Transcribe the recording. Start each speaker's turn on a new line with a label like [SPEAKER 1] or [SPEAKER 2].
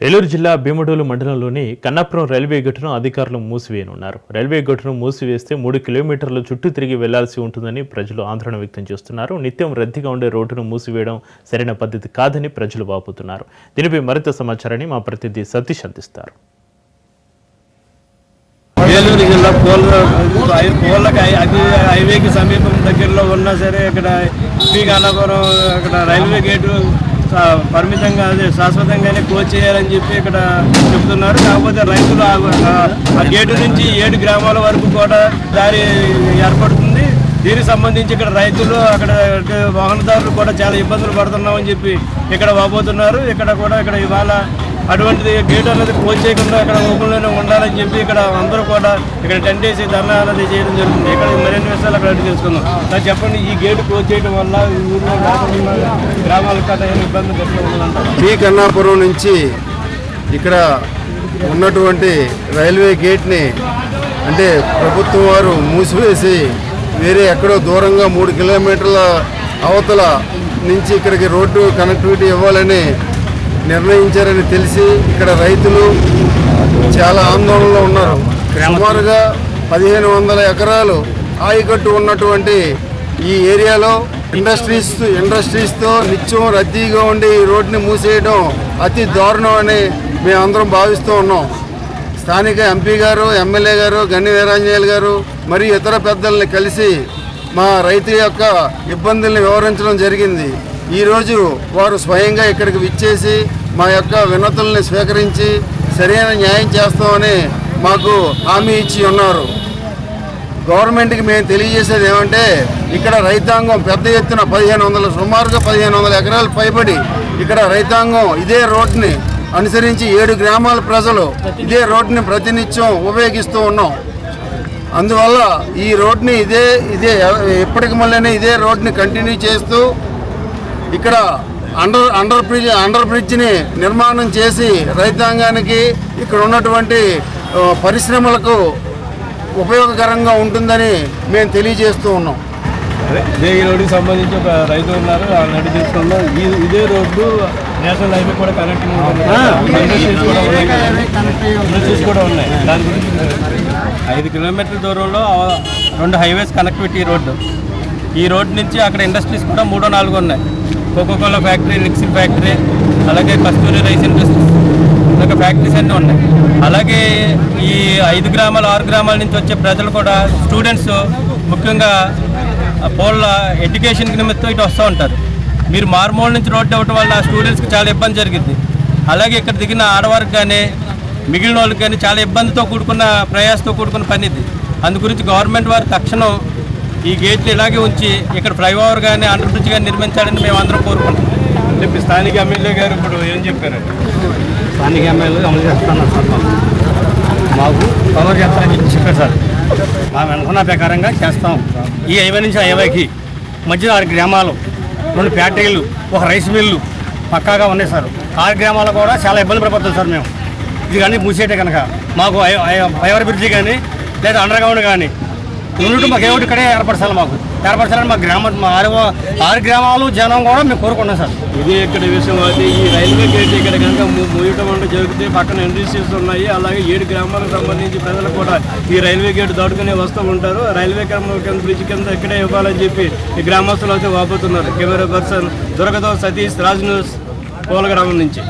[SPEAKER 1] ఏలూరు జిల్లా భీమడోలు మండలంలోని కన్నాపురం రైల్వే గేటును అధికారులు మూసివేయనున్నారు. రైల్వే గేటును మూసివేస్తే మూడు కిలోమీటర్ల చుట్టూ తిరిగి వెళ్ళాల్సి ఉంటుందని ప్రజలు ఆందోళన వ్యక్తం చేస్తున్నారు. నిత్యం రద్దీగా ఉండే రోడ్డును మూసివేయడం సరైన పద్ధతి కాదని ప్రజలు వాపుతున్నారు. దీనిపై మరింత సమాచారాన్ని మా ప్రతినిధి సతీష్ అందిస్తారు.
[SPEAKER 2] ఏలూరు జిల్లా హైవేకి సమీపం దగ్గరలో ఉన్నా సరే ఇక్కడ పి రైల్వే గేటు పరిమితంగా అదే శాశ్వతంగానే క్లోజ్ చేయాలని చెప్పి ఇక్కడ చెప్తున్నారు. కాకపోతే రైతులు ఆ- గేటు నుంచి ఏడు గ్రామాల వరకు కూడా దారి ఏర్పడుతుంది. దీనికి సంబంధించి ఇక్కడ రైతులు అక్కడ వాహనదారులు కూడా చాలా ఇబ్బందులు పడుతున్నామని చెప్పి ఇక్కడ వాపోతున్నారు. ఇక్కడ కూడా ఇక్కడ ఇవాళ అటువంటిది గేట్ అనేది క్లోజ్ చేయకుండా ఇక్కడ ఓపెన్లోనే ఉండాలని చెప్పి ఇక్కడ అందరూ కూడా ఇక్కడ టెంట్ వేసి ధర్నా అనేది చేయడం జరుగుతుంది. ఇక్కడ మరిన్ని విషయాలు అక్కడ చేసుకుందాం తెలుసుకుందాం. చెప్పండి ఈ గేట్ క్లోజ్ చేయడం వల్ల ఈ ఊళ్ళో గ్రామాలకు కదా ఏమి ఇబ్బంది గట్టిగా
[SPEAKER 3] పి కన్నాపురం నుంచి ఇక్కడ ఉన్నటువంటి రైల్వే గేట్ని అంటే ప్రభుత్వం వారు మూసివేసి వేరే ఎక్కడో దూరంగా మూడు కిలోమీటర్ల అవతల నుంచి ఇక్కడికి రోడ్డు కనెక్టివిటీ ఇవ్వాలని నిర్ణయించారని తెలిసి ఇక్కడ రైతులు చాలా ఆందోళనలో ఉన్నారు. సుమారుగా పదిహేను వందల ఎకరాలు ఆయకట్టు ఉన్నటువంటి ఈ ఏరియాలో ఇండస్ట్రీస్ ఇండస్ట్రీస్తో నిత్యం రద్దీగా ఉండి ఈ రోడ్ని మూసేయడం అతి దారుణం అని మేమందరం భావిస్తూ ఉన్నాం. స్థానిక ఎంపీ గారు ఎమ్మెల్యే గారు గన్ని వీరాంజనేయులు గారు మరియు ఇతర పెద్దల్ని కలిసి మా రైతు యొక్క ఇబ్బందుల్ని వివరించడం జరిగింది. ఈరోజు వారు స్వయంగా ఇక్కడికి విచ్చేసి మా యొక్క వినతుల్ని స్వీకరించి సరైన న్యాయం చేస్తామని మాకు హామీ ఇచ్చి ఉన్నారు. గవర్నమెంట్కి మేము తెలియజేసేది ఏమంటే ఇక్కడ రైతాంగం పెద్ద ఎత్తున పదిహేను వందల సుమారుగా పదిహేను వందల ఎకరాలు పైబడి ఇక్కడ రైతాంగం ఇదే రోడ్ని అనుసరించి ఏడు గ్రామాల ప్రజలు ఇదే రోడ్ని ప్రతినిత్యం ఉపయోగిస్తూ ఉన్నాం. అందువల్ల ఈ రోడ్ని ఇదే ఇదే ఎప్పటికి మళ్ళీ ఇదే రోడ్ని కంటిన్యూ చేస్తూ ఇక్కడ అండర్ అండర్ బ్రిడ్జ్ అండర్ బ్రిడ్జ్ని నిర్మాణం చేసి రైతాంగానికి ఇక్కడ ఉన్నటువంటి పరిశ్రమలకు ఉపయోగకరంగా ఉంటుందని మేము తెలియజేస్తూ ఉన్నాం.
[SPEAKER 2] అదే ఈ రోడ్డుకి సంబంధించి ఒక రైతు ఉన్నారు తెలుసుకుందాం. ఈ ఇదే రోడ్డు నేషనల్ హైవే కూడా ఇండస్ట్రీస్ కూడా ఉన్నాయి. ఇండస్ట్రీస్ కూడా ఉన్నాయి. దాని గురించి ఐదు కిలోమీటర్ల దూరంలో రెండు హైవేస్ కనెక్టివిటీ రోడ్డు. ఈ రోడ్ నుంచి అక్కడ ఇండస్ట్రీస్ కూడా మూడో నాలుగు ఉన్నాయి. కోకోకోలా ఫ్యాక్టరీ నిక్సిన్ ఫ్యాక్టరీ అలాగే కస్తూరి రైస్ ఇండస్ట్రీస్ ఇలాగ ఫ్యాక్టరీస్ అన్నీ ఉన్నాయి. అలాగే ఈ ఐదు గ్రామాలు ఆరు గ్రామాల నుంచి వచ్చే ప్రజలు కూడా స్టూడెంట్స్ ముఖ్యంగా పోళ్ళ ఎడ్యుకేషన్ నిమిత్తం ఇటు వస్తూ ఉంటారు. మీరు మార్మూల నుంచి రోడ్డు అవ్వటం వల్ల స్టూడెంట్స్కి చాలా ఇబ్బంది జరిగింది. అలాగే ఇక్కడ దిగిన ఆడవారికి కానీ మిగిలిన వాళ్ళకి కానీ చాలా ఇబ్బందితో కూడుకున్న ప్రయాసతో కూడుకున్న పని ఇది. అందు గురించి గవర్నమెంట్ వారు తక్షణం ఈ గేట్లు ఇలాగే ఉంచి ఇక్కడ ఫ్లైఓవర్ కానీ అండర్ బ్రిడ్జ్ కానీ నిర్మించాలని మేము అందరం కోరుకుంటున్నాం. చెప్పి స్థానిక ఎమ్మెల్యే గారు ఇప్పుడు ఏం చెప్పారండి
[SPEAKER 4] స్థానిక ఎమ్మెల్యే అమలు చేస్తున్నారు సార్ మాకు. చేస్తారని చెప్పి చెప్పారు సార్. మేము అనుకున్న ప్రకారంగా చేస్తాం. ఈ హైవే నుంచి ఆ హైవేకి మధ్యలో ఆరు గ్రామాలు రెండు ఫ్యాక్టరీలు ఒక రైస్ మిల్లు పక్కాగా ఉన్నాయి సార్. ఆరు గ్రామాలు కూడా చాలా ఇబ్బంది పడిపోతాం సార్ మేము. ఇది కానీ మూసేటే కనుక మాకు ఫైవర్ బ్రిడ్జి కానీ లేదా అండర్ గ్రౌండ్ కానీ యూనిట్ మాకు ఏమిటి ఇక్కడే ఏర్పరచాలి మాకు. ఏర్పరచాలని మా గ్రామం మా ఆరు ఆరు గ్రామాలు జనం కూడా మేము కోరుకున్నాం సార్.
[SPEAKER 2] ఇది ఇక్కడ విషయం అయితే ఈ రైల్వే గేట్ ఇక్కడ కనుక మూయటం అంటే జరిగితే పక్కన ఇండస్ట్రీస్ ఉన్నాయి. అలాగే ఏడు గ్రామాలకు సంబంధించి ప్రజలు కూడా ఈ రైల్వే గేట్ దాటుకుని వస్తూ ఉంటారు. రైల్వే క్రమ కింద బ్రిడ్జ్ కింద ఇక్కడే ఇవ్వాలని చెప్పి ఈ గ్రామస్తులు అయితే వాపోతున్నారు. కెమెరా పర్సన్ దుర్గతో సతీష్ రాజ్ న్యూస్ పోల గ్రామం నుంచి.